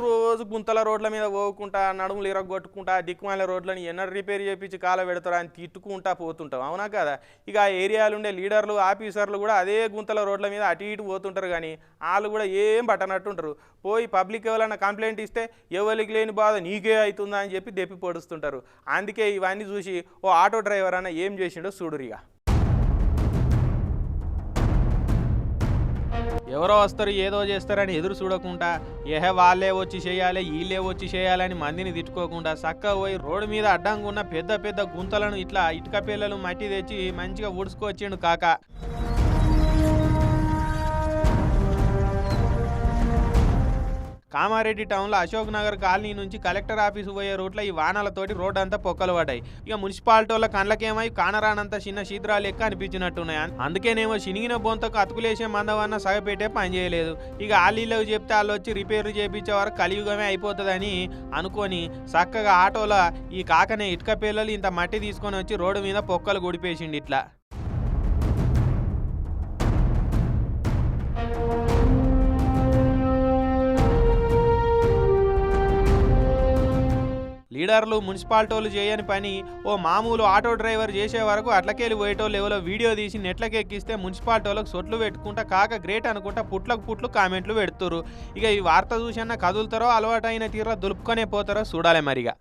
రోజు గుంతల రోడ్ల మీద పోకుంటా నడుములు ఇరగొట్టుకుంటా దిక్కుమాల రోడ్లని ఎన్నడూ రిపేర్ చేపించి కాల పెడతారా అని తిట్టుకుంటా పోతుంటాం. అవునా కదా? ఇక ఆ ఏరియాలు ఉండే లీడర్లు ఆఫీసర్లు కూడా అదే గుంతల రోడ్ల మీద అటు ఇటు పోతుంటారు కానీ వాళ్ళు కూడా ఏం పట్టనట్టుంటారు. పోయి పబ్లిక్ ఎవరైనా కంప్లైంట్ ఇస్తే ఎవరికి లేని బాధ నీకే అవుతుందా అని చెప్పి దెప్పి పొడుస్తుంటారు. అందుకే ఇవన్నీ చూసి ఓ ఆటో డ్రైవర్ అన్న ఏం చేసిండో చూడురిగా. ఎవరో వస్తారు ఏదో చేస్తారని ఎదురు చూడకుండా ఏహే వాళ్ళే వచ్చి చేయాలి వీళ్ళే వచ్చి చేయాలని మందిని తిట్టుకోకుండా చక్కగా పోయి రోడ్డు మీద అడ్డంగా ఉన్న పెద్ద పెద్ద గుంతలను ఇట్లా ఇటుక పిల్లలు మట్టి తెచ్చి మంచిగా ఊడ్చుకొచ్చిండు కాక. కామారెడ్డి టౌన్లో అశోక్ నగర్ కాలనీ నుంచి కలెక్టర్ ఆఫీసు పోయే రూట్లో ఈ వానలతోటి రోడ్డు అంతా పొక్కలు పడ్డాయి. ఇక మున్సిపాలిటీ వాళ్ళ కళ్ళకేమై కానరానంత చిన్న శీద్రాలు ఎక్కువ అనిపించినట్టున్నాయి. అందుకేనేమో చినిగిన బొంతకు అతుకులేసే మందవన్న సగపెట్టే పని చేయలేదు. ఇక ఆలీలకు చెప్తే వాళ్ళు వచ్చి రిపేర్లు చేపించే వరకు కలియుగమే అయిపోతుందని అనుకొని చక్కగా ఆటోలో ఈ కాకనే ఇటుక పిల్లలు ఇంత మట్టి తీసుకొని వచ్చి రోడ్డు మీద పొక్కలు గుడిపేసిండి ఇట్లా. లీడర్లు మున్సిపాలిటీ వాళ్ళు చేయని పని ఓ మామూలు ఆటో డ్రైవర్ చేసే వరకు అట్లకెళ్ళి పోయేటోళ్ళు ఎవరో వీడియో తీసి నెట్లకి ఎక్కిస్తే మున్సిపాలిటీ వాళ్ళకి సొట్లు పెట్టుకుంటా కాక గ్రేట్ అనుకుంటా పుట్లకు పుట్లు కామెంట్లు పెడుతురు ఇక ఈ వార్త చూసన్నా కదులుతారో అలవాటైన తీరా దులుపుకొనే పోతారో చూడాలి మరిగా.